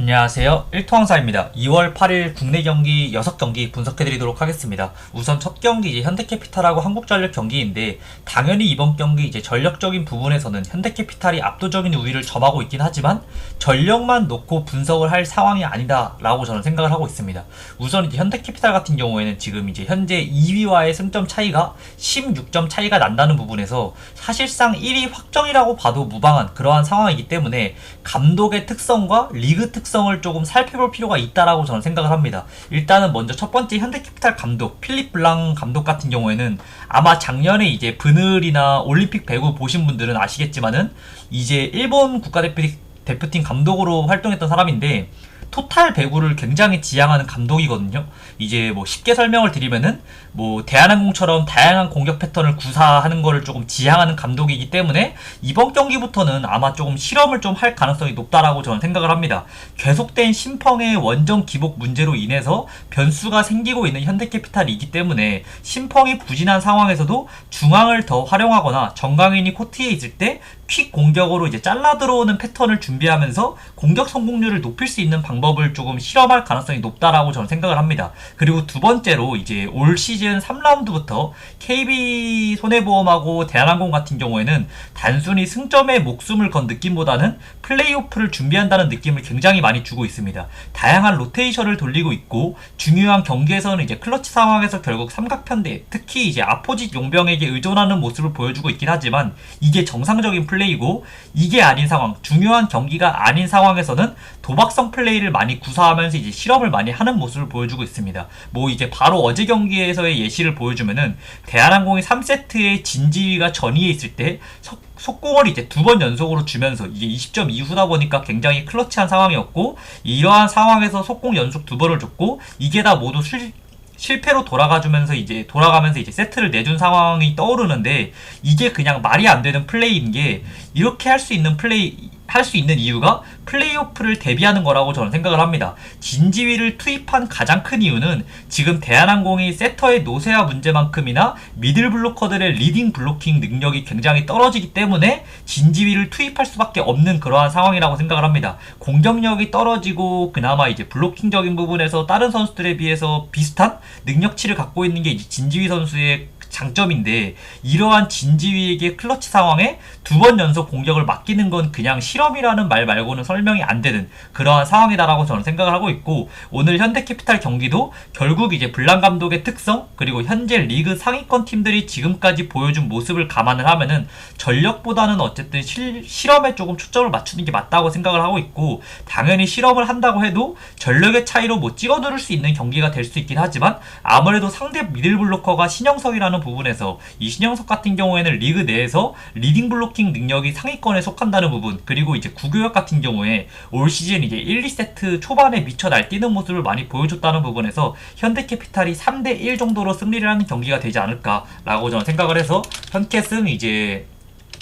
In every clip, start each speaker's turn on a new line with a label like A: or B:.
A: 안녕하세요. 1토항사입니다. 2월 8일 국내 경기 6경기 분석해드리도록 하겠습니다. 우선 첫 경기 이제 현대캐피탈하고 한국전력 경기인데 당연히 이번 경기 이제 전력적인 부분에서는 현대캐피탈이 압도적인 우위를 점하고 있긴 하지만 전력만 놓고 분석을 할 상황이 아니다라고 저는 생각을 하고 있습니다. 우선 이제 현대캐피탈 같은 경우에는 지금 이제 현재 2위와의 승점 차이가 16점 차이가 난다는 부분에서 사실상 1위 확정이라고 봐도 무방한 그러한 상황이기 때문에 감독의 특성과 리그 특성 을 조금 살펴볼 필요가 있다라고 저는 생각을 합니다. 일단은 먼저 첫 번째 현대캐피탈 감독 필립 블랑 감독 같은 경우에는 아마 작년에 이제 브늘이나 올림픽 배구 보신 분들은 아시겠지만은 이제 일본 국가대표 대표팀 감독으로 활동했던 사람인데 토탈 배구를 굉장히 지향하는 감독이거든요. 이제 뭐 쉽게 설명을 드리면은 뭐 대한항공처럼 다양한 공격 패턴을 구사하는 거를 조금 지향하는 감독이기 때문에 이번 경기부터는 아마 조금 실험을 좀 할 가능성이 높다라고 저는 생각을 합니다. 계속된 심펑의 원정 기복 문제로 인해서 변수가 생기고 있는 현대캐피탈이기 때문에 심펑이 부진한 상황에서도 중앙을 더 활용하거나 정강인이 코트에 있을 때 퀵 공격으로 이제 잘라 들어오는 패턴을 준비하면서 공격 성공률을 높일 수 있는 방법을 조금 실험할 가능성이 높다라고 저는 생각을 합니다. 그리고 두 번째로 이제 올 시즌 3라운드부터 KB 손해보험하고 대한항공 같은 경우에는 단순히 승점에 목숨을 건 느낌보다는 플레이오프를 준비한다는 느낌을 굉장히 많이 주고 있습니다. 다양한 로테이션을 돌리고 있고 중요한 경기에서는 이제 클러치 상황에서 결국 삼각편대 특히 이제 아포짓 용병에게 의존하는 모습을 보여주고 있긴 하지만 이게 정상적인 플레이 고 이게 아닌 상황 중요한 경기가 아닌 상황에서는 도박성 플레이를 많이 구사하면서 이제 실험을 많이 하는 모습을 보여주고 있습니다. 뭐 이제 바로 어제 경기에서의 예시를 보여주면은 대한항공이 3세트에 진지위가 전위에 있을 때 석, 속공을 이제 두 번 연속으로 주면서 이게 20점 이후다 보니까 굉장히 클러치한 상황이었고 이러한 상황에서 속공 연속 두 번을 줬고 이게 다 모두 실, 실패로 돌아가주면서 이제 돌아가면서 이제 세트를 내준 상황이 떠오르는데 이게 그냥 말이 안 되는 플레이인 게 이렇게 할 수 있는 플레이 할 수 있는 이유가 플레이오프를 대비하는 거라고 저는 생각을 합니다. 진지위를 투입한 가장 큰 이유는 지금 대한항공이 세터의 노세화 문제만큼이나 미들 블로커들의 리딩 블로킹 능력이 굉장히 떨어지기 때문에 진지위를 투입할 수밖에 없는 그러한 상황이라고 생각을 합니다. 공격력이 떨어지고 그나마 이제 블로킹적인 부분에서 다른 선수들에 비해서 비슷한 능력치를 갖고 있는 게 진지위 선수의 장점인데 이러한 진지위에게 클러치 상황에 두 번 연속 공격을 맡기는 건 그냥 실험이라는 말 말고는 설명이 안 되는 그러한 상황이다라고 저는 생각을 하고 있고 오늘 현대캐피탈 경기도 결국 이제 블랑 감독의 특성 그리고 현재 리그 상위권 팀들이 지금까지 보여준 모습을 감안을 하면은 전력보다는 어쨌든 실, 실험에 조금 초점을 맞추는 게 맞다고 생각을 하고 있고 당연히 실험을 한다고 해도 전력의 차이로 뭐 찍어 누를 수 있는 경기가 될 수 있긴 하지만 아무래도 상대 미들블로커가 신영석이라는 부분에서 이 신영석 같은 경우에는 리그 내에서 리딩 블로킹 능력이 상위권에 속한다는 부분 그리고 이제 구교역 같은 경우에 올 시즌 이제 1, 2세트 초반에 미쳐 날뛰는 모습을 많이 보여줬다는 부분에서 현대캐피탈이 3대 1 정도로 승리를 하는 경기가 되지 않을까라고 저는 생각을 해서 현캐승 이제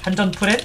A: 한전 프렌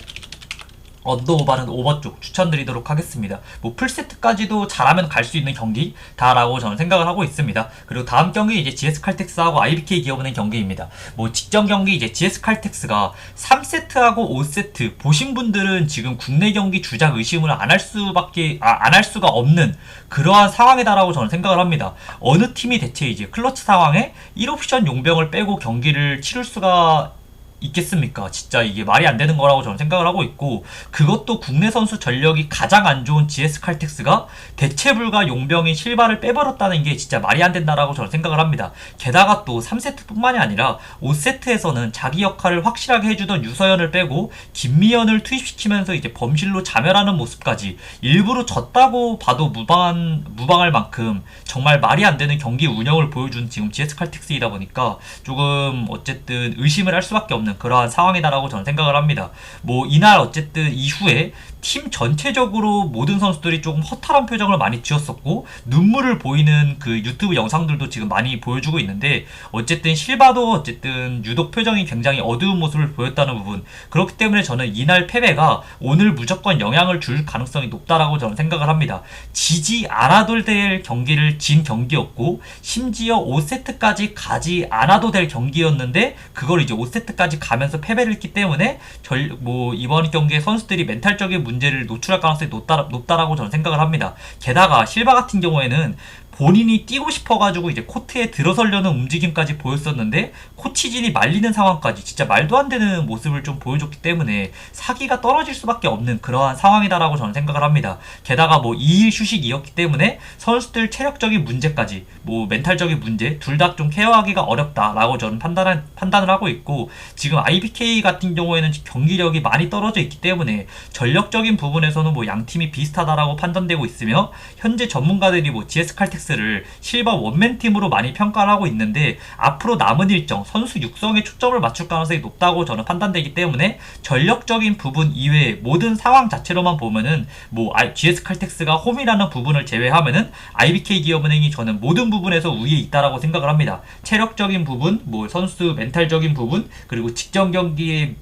A: 언더 오버는 오버 쪽 추천드리도록 하겠습니다. 뭐 풀세트까지도 잘하면 갈 수 있는 경기다라고 저는 생각을 하고 있습니다. 그리고 다음 경기 이제 GS 칼텍스하고 IBK 기업은행 경기입니다. 뭐 직전 경기 이제 GS 칼텍스가 3세트하고 5세트 보신 분들은 지금 국내 경기 주작 의심을 안 할 수밖에 아, 안 할 수가 없는 그러한 상황이다라고 저는 생각을 합니다. 어느 팀이 대체 이제 클러치 상황에 1옵션 용병을 빼고 경기를 치를 수가 있겠습니까? 진짜 이게 말이 안 되는 거라고 저는 생각을 하고 있고 그것도 국내 선수 전력이 가장 안 좋은 GS 칼텍스가 대체 불가 용병인 실바를 빼버렸다는 게 진짜 말이 안 된다라고 저는 생각을 합니다. 게다가 또 3세트뿐만이 아니라 5세트에서는 자기 역할을 확실하게 해주던 유서연을 빼고 김미연을 투입시키면서 이제 범실로 자멸하는 모습까지 일부러 졌다고 봐도 무방한 무방할 만큼 정말 말이 안 되는 경기 운영을 보여준 지금 GS 칼텍스이다 보니까 조금 어쨌든 의심을 할 수밖에 없는 있는 그러한 상황이다라고 저는 생각을 합니다. 뭐 이날 어쨌든 이후에 팀 전체적으로 모든 선수들이 조금 허탈한 표정을 많이 지었었고 눈물을 보이는 그 유튜브 영상들도 지금 많이 보여주고 있는데 어쨌든 실바도 어쨌든 유독 표정이 굉장히 어두운 모습을 보였다는 부분 그렇기 때문에 저는 이날 패배가 오늘 무조건 영향을 줄 가능성이 높다라고 저는 생각을 합니다. 지지 않아도 될 경기를 진 경기였고 심지어 5세트까지 가지 않아도 될 경기였는데 그걸 이제 5세트까지 가면서 패배를 했기 때문에 절, 뭐 이번 경기에 선수들이 멘탈적인 문제를 노출할 가능성이 높다, 높다라고 저는 생각을 합니다. 게다가 실바 같은 경우에는 본인이 뛰고 싶어가지고 이제 코트에 들어서려는 움직임까지 보였었는데 코치진이 말리는 상황까지 진짜 말도 안 되는 모습을 좀 보여줬기 때문에 사기가 떨어질 수밖에 없는 그러한 상황이다라고 저는 생각을 합니다. 게다가 뭐 2일 휴식이었기 때문에 선수들 체력적인 문제까지 뭐 멘탈적인 문제 둘 다 좀 케어하기가 어렵다라고 저는 판단을 판단을 하고 있고 지금 IBK 같은 경우에는 경기력이 많이 떨어져 있기 때문에 전력적인 부분에서는 뭐 양 팀이 비슷하다라고 판단되고 있으며 현재 전문가들이 뭐 GS 칼텍스 를 실버 원맨 팀으로 많이 평가를 하고 있는데 앞으로 남은 일정 선수 육성에 초점을 맞출 가능성이 높다고 저는 판단되기 때문에 전력적인 부분 이외의 모든 상황 자체로만 보면은 뭐 GS 칼텍스가 홈이라는 부분을 제외하면은 IBK 기업은행이 저는 모든 부분에서 우위에 있다라고 생각을 합니다. 체력적인 부분, 뭐 선수 멘탈적인 부분, 그리고 직전 경기에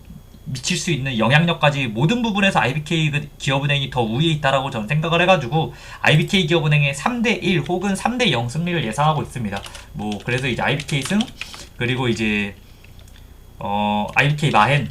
A: 미칠 수 있는 영향력까지 모든 부분에서 IBK 그 기업은행이 더 우위에 있다라고 저는 생각을 해가지고 IBK 기업은행의 3대 1 혹은 3대 0 승리를 예상하고 있습니다. 뭐 그래서 이제 IBK 승 그리고 이제 어 IBK 마헨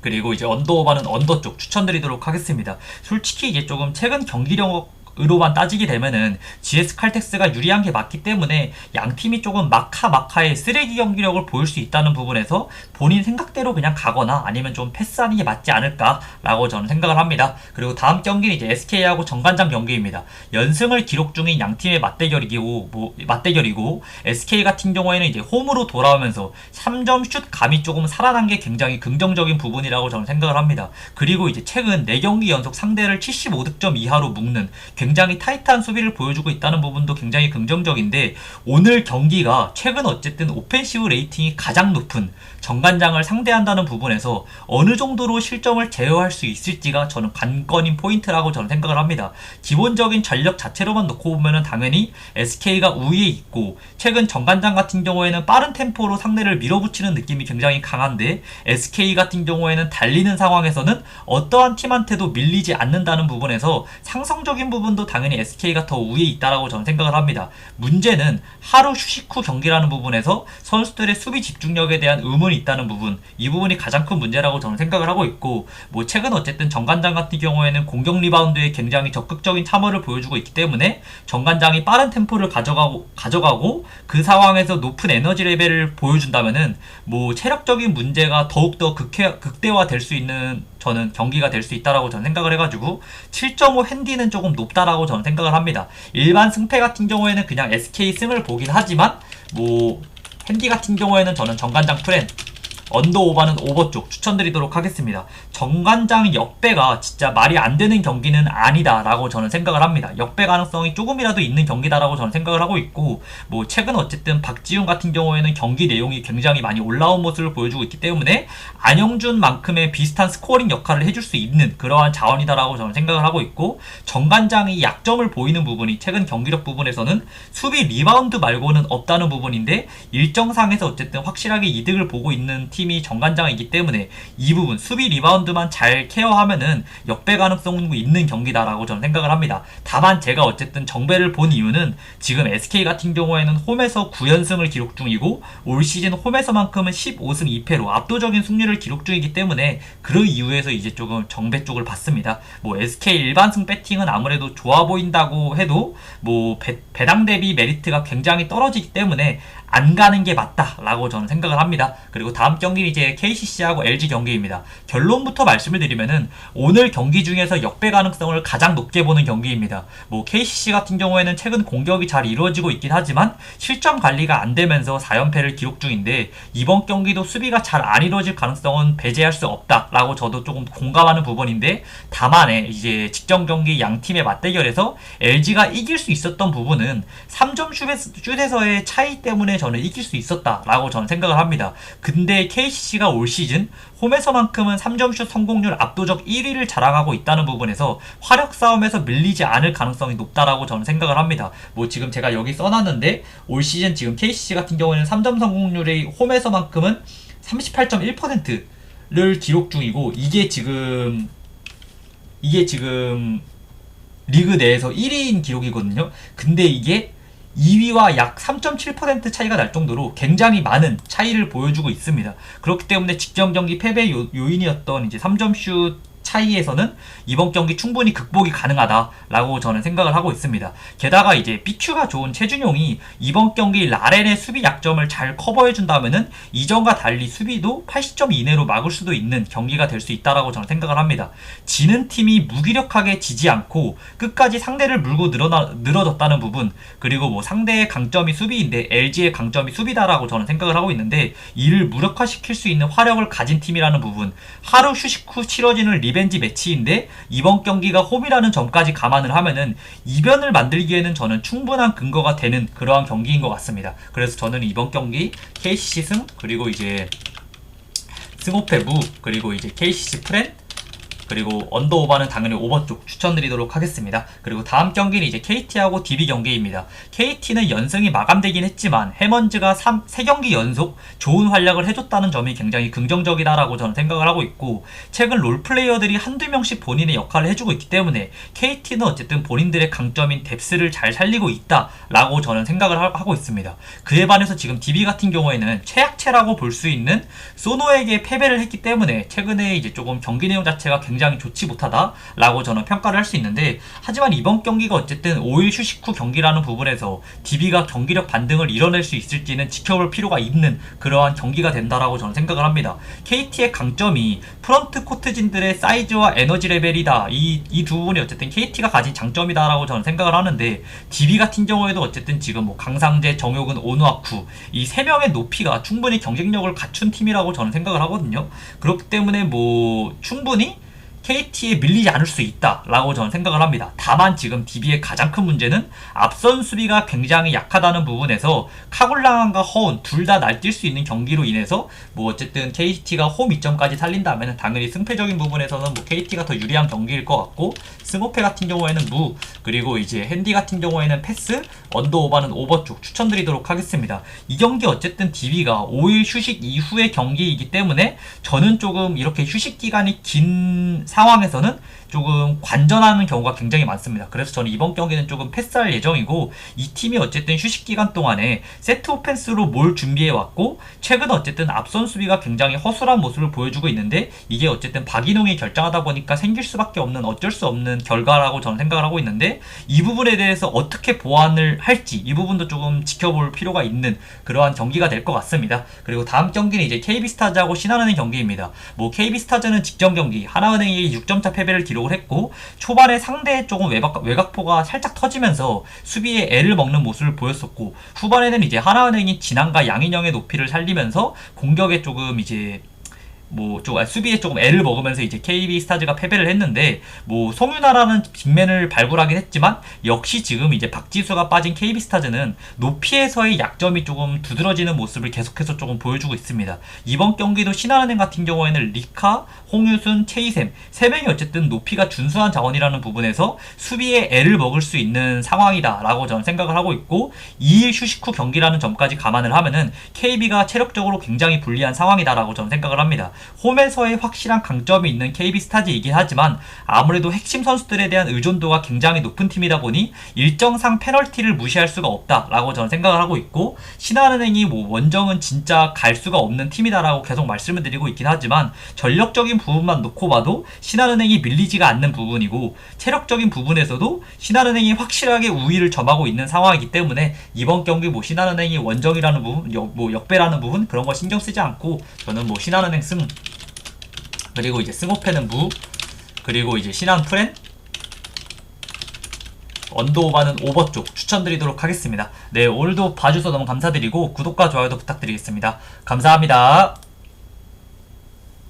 A: 그리고 이제 언더오바는 언더 쪽 추천드리도록 하겠습니다. 솔직히 이게 조금 최근 경기력 으로만 따지게 되면은 GS 칼텍스가 유리한 게 맞기 때문에 양 팀이 조금 마카 마카의 쓰레기 경기력을 보일 수 있다는 부분에서 본인 생각대로 그냥 가거나 아니면 좀 패스하는 게 맞지 않을까라고 저는 생각을 합니다. 그리고 다음 경기는 이제 SK하고 정관장 경기입니다. 연승을 기록 중인 양 팀의 맞대결이고 뭐 맞대결이고 SK 같은 경우에는 이제 홈으로 돌아오면서 3점 슛 감이 조금 살아난 게 굉장히 긍정적인 부분이라고 저는 생각을 합니다. 그리고 이제 최근 4경기 연속 상대를 75득점 이하로 묶는 굉장히 타이트한 수비를 보여주고 있다는 부분도 굉장히 긍정적인데 오늘 경기가 최근 어쨌든 오펜시브 레이팅이 가장 높은 정관장을 상대한다는 부분에서 어느 정도로 실점을 제어할 수 있을지가 저는 관건인 포인트라고 저는 생각을 합니다. 기본적인 전력 자체로만 놓고 보면은 당연히 SK가 우위에 있고 최근 정관장 같은 경우에는 빠른 템포로 상대를 밀어붙이는 느낌이 굉장히 강한데 SK 같은 경우에는 달리는 상황에서는 어떠한 팀한테도 밀리지 않는다는 부분에서 상성적인 부분 도 당연히 SK가 더 우위에 있다라고 저는 생각을 합니다. 문제는 하루 휴식 후 경기라는 부분에서 선수들의 수비 집중력에 대한 의문이 있다는 부분 이 부분이 가장 큰 문제라고 저는 생각을 하고 있고 뭐 최근 어쨌든 정관장 같은 경우에는 공격 리바운드에 굉장히 적극적인 참여를 보여주고 있기 때문에 정관장이 빠른 템포를 가져가고 가져가고 그 상황에서 높은 에너지 레벨을 보여준다면은 뭐 체력적인 문제가 더욱더 극해, 극대화될 수 있는 저는 경기가 될 수 있다라고 저는 생각을 해가지고 7.5 핸디는 조금 높다 라고 저는 생각을 합니다. 일반 승패 같은 경우에는 그냥 SK 승을 보긴 하지만 뭐 핸디 같은 경우에는 저는 정관장 프렌 언더 오버는 오버 쪽 추천드리도록 하겠습니다. 정관장 역배가 진짜 말이 안 되는 경기는 아니다라고 저는 생각을 합니다. 역배 가능성이 조금이라도 있는 경기다라고 저는 생각을 하고 있고 뭐 최근 어쨌든 박지훈 같은 경우에는 경기 내용이 굉장히 많이 올라온 모습을 보여주고 있기 때문에 안영준만큼의 비슷한 스코어링 역할을 해줄 수 있는 그러한 자원이다라고 저는 생각을 하고 있고 정관장이 약점을 보이는 부분이 최근 경기력 부분에서는 수비 리바운드 말고는 없다는 부분인데 일정상에서 어쨌든 확실하게 이득을 보고 있는 팀이 정관장이기 때문에 이 부분 수비 리바운드만 잘 케어하면은 역배 가능성 있는 경기다라고 저는 생각을 합니다. 다만 제가 어쨌든 정배를 본 이유는 지금 SK 같은 경우에는 홈에서 9연승을 기록 중이고 올 시즌 홈에서만큼은 15승 2패로 압도적인 승률을 기록 중이기 때문에 그 이유에서 이제 조금 정배 쪽을 봤습니다. 뭐 SK 일반승 배팅은 아무래도 좋아 보인다고 해도 뭐 배, 배당 대비 메리트가 굉장히 떨어지기 때문에 안 가는 게 맞다라고 저는 생각을 합니다. 그리고 다음 경기는 이제 KCC하고 LG 경기입니다. 결론부터 말씀을 드리면은 오늘 경기 중에서 역배 가능성을 가장 높게 보는 경기입니다. 뭐 KCC 같은 경우에는 최근 공격이 잘 이루어지고 있긴 하지만 실점 관리가 안 되면서 4연패를 기록 중인데 이번 경기도 수비가 잘 안 이루어질 가능성은 배제할 수 없다라고 저도 조금 공감하는 부분인데 다만에 이제 직전 경기 양 팀의 맞대결에서 LG가 이길 수 있었던 부분은 3점 슛에서의 차이 때문에 저는 이길 수 있었다라고 저는 생각을 합니다. 근데 KCC가 올 시즌 홈에서만큼은 3점슛 성공률 압도적 1위를 자랑하고 있다는 부분에서 화력 싸움에서 밀리지 않을 가능성이 높다라고 저는 생각을 합니다. 뭐 지금 제가 여기 써놨는데 올 시즌 지금 KCC 같은 경우에는 3점 성공률이 홈에서만큼은 38.1%를 기록 중이고 이게 지금 이게 지금 리그 내에서 1위인 기록이거든요. 근데 이게 2위와 약 3.7% 차이가 날 정도로 굉장히 많은 차이를 보여주고 있습니다. 그렇기 때문에 직전 경기 패배 요, 인이었던 이제 3점 슛 차이에서는 이번 경기 충분히 극복이 가능하다라고 저는 생각을 하고 있습니다. 게다가 이제 BQ가 좋은 최준용이 이번 경기 라렌의 수비 약점을 잘 커버해준다면은 이전과 달리 수비도 80점 이내로 막을 수도 있는 경기가 될 수 있다라고 저는 생각을 합니다. 지는 팀이 무기력하게 지지 않고 끝까지 상대를 물고 늘어나, 늘어졌다는 부분 그리고 뭐 상대의 강점이 수비인데 LG의 강점이 수비다라고 저는 생각을 하고 있는데 이를 무력화시킬 수 있는 화력을 가진 팀이라는 부분 하루 휴식 후 치러지는 리벤 지 매치인데 이번 경기가 홈이라는 점까지 감안을 하면은 이변을 만들기에는 저는 충분한 근거가 되는 그러한 경기인 것 같습니다. 그래서 저는 이번 경기 KCC 승 그리고 이제 스모페 무 그리고 이제 KCC 프렌 그리고 언더 오버는 당연히 오버 쪽 추천드리도록 하겠습니다. 그리고 다음 경기는 이제 KT하고 DB 경기입니다. KT는 연승이 마감되긴 했지만 해먼즈가 3, 3경기 연속 좋은 활약을 해줬다는 점이 굉장히 긍정적이다라고 저는 생각을 하고 있고 최근 롤플레이어들이 한두 명씩 본인의 역할을 해주고 있기 때문에 KT는 어쨌든 본인들의 강점인 뎁스를 잘 살리고 있다라고 저는 생각을 하, 하고 있습니다. 그에 반해서 지금 DB 같은 경우에는 최약체라고 볼 수 있는 소노에게 패배를 했기 때문에 최근에 이제 조금 경기 내용 자체가 굉장히 좋지 못하다라고 저는 평가를 할 수 있는데 하지만 이번 경기가 어쨌든 5일 휴식 후 경기라는 부분에서 DB가 경기력 반등을 이뤄낼 수 있을지는 지켜볼 필요가 있는 그러한 경기가 된다라고 저는 생각을 합니다. KT의 강점이 프런트 코트진들의 사이즈와 에너지 레벨이다. 이 이 두 부분이 어쨌든 KT가 가진 장점이다라고 저는 생각을 하는데 DB 같은 경우에도 어쨌든 지금 뭐 강상재, 정효근, 오누아쿠 이 세 명의 높이가 충분히 경쟁력을 갖춘 팀이라고 저는 생각을 하거든요. 그렇기 때문에 뭐 충분히 KT에 밀리지 않을 수 있다라고 저는 생각을 합니다. 다만 지금 DB의 가장 큰 문제는 앞선 수비가 굉장히 약하다는 부분에서 카굴랑과 허운 둘 다 날뛸 수 있는 경기로 인해서 뭐 어쨌든 KT가 홈 이점까지 살린다면 당연히 승패적인 부분에서는 뭐 KT가 더 유리한 경기일 것 같고 스모페 같은 경우에는 무 그리고 이제 핸디 같은 경우에는 패스 언더오버는 오버 쪽 추천드리도록 하겠습니다. 이 경기 어쨌든 DB가 5일 휴식 이후의 경기이기 때문에 저는 조금 이렇게 휴식 기간이 긴 상황에서는 조금 관전하는 경우가 굉장히 많습니다. 그래서 저는 이번 경기는 조금 패스할 예정이고 이 팀이 어쨌든 휴식 기간 동안에 세트 오펜스로 뭘 준비해 왔고 최근 어쨌든 앞선 수비가 굉장히 허술한 모습을 보여주고 있는데 이게 어쨌든 박인홍이 결정하다 보니까 생길 수밖에 없는 어쩔 수 없는 결과라고 저는 생각을 하고 있는데 이 부분에 대해서 어떻게 보완을 할지 이 부분도 조금 지켜볼 필요가 있는 그러한 경기가 될 것 같습니다. 그리고 다음 경기는 이제 KB스타즈하고 신한은행 경기입니다. 뭐 KB스타즈는 직전 경기 하나은행이 6점차 패배를 기록을 했고 초반에 상대 조금 외박, 외곽포가 살짝 터지면서 수비에 애를 먹는 모습을 보였었고 후반에는 이제 하나은행이 진앙과 양인영의 높이를 살리면서 공격에 조금 이제 뭐좀 수비에 조금 애를 먹으면서 이제 KB 스타즈가 패배를 했는데 뭐 송윤아라는 빅맨을 발굴하긴 했지만 역시 지금 이제 박지수가 빠진 KB 스타즈는 높이에서의 약점이 조금 두드러지는 모습을 계속해서 조금 보여주고 있습니다. 이번 경기도 신한은행 같은 경우에는 리카, 홍유순, 체이샘 세 명이 어쨌든 높이가 준수한 자원이라는 부분에서 수비에 애를 먹을 수 있는 상황이다라고 저는 생각을 하고 있고 2일 휴식 후 경기라는 점까지 감안을 하면은 KB가 체력적으로 굉장히 불리한 상황이다라고 저는 생각을 합니다. 홈에서의 확실한 강점이 있는 KB 스타즈이긴 하지만 아무래도 핵심 선수들에 대한 의존도가 굉장히 높은 팀이다 보니 일정상 페널티를 무시할 수가 없다라고 저는 생각을 하고 있고 신한은행이 뭐 원정은 진짜 갈 수가 없는 팀이다라고 계속 말씀을 드리고 있긴 하지만 전력적인 부분만 놓고 봐도 신한은행이 밀리지가 않는 부분이고 체력적인 부분에서도 신한은행이 확실하게 우위를 점하고 있는 상황이기 때문에 이번 경기 뭐 신한은행이 원정이라는 부분, 역, 뭐 역배라는 부분 그런 거 신경 쓰지 않고 저는 뭐 신한은행 승 그리고 이제 승호패는 무 그리고 이제 신한 프렌 언더오바는 오버 쪽 추천드리도록 하겠습니다. 네 오늘도 봐주셔서 너무 감사드리고 구독과 좋아요도 부탁드리겠습니다. 감사합니다.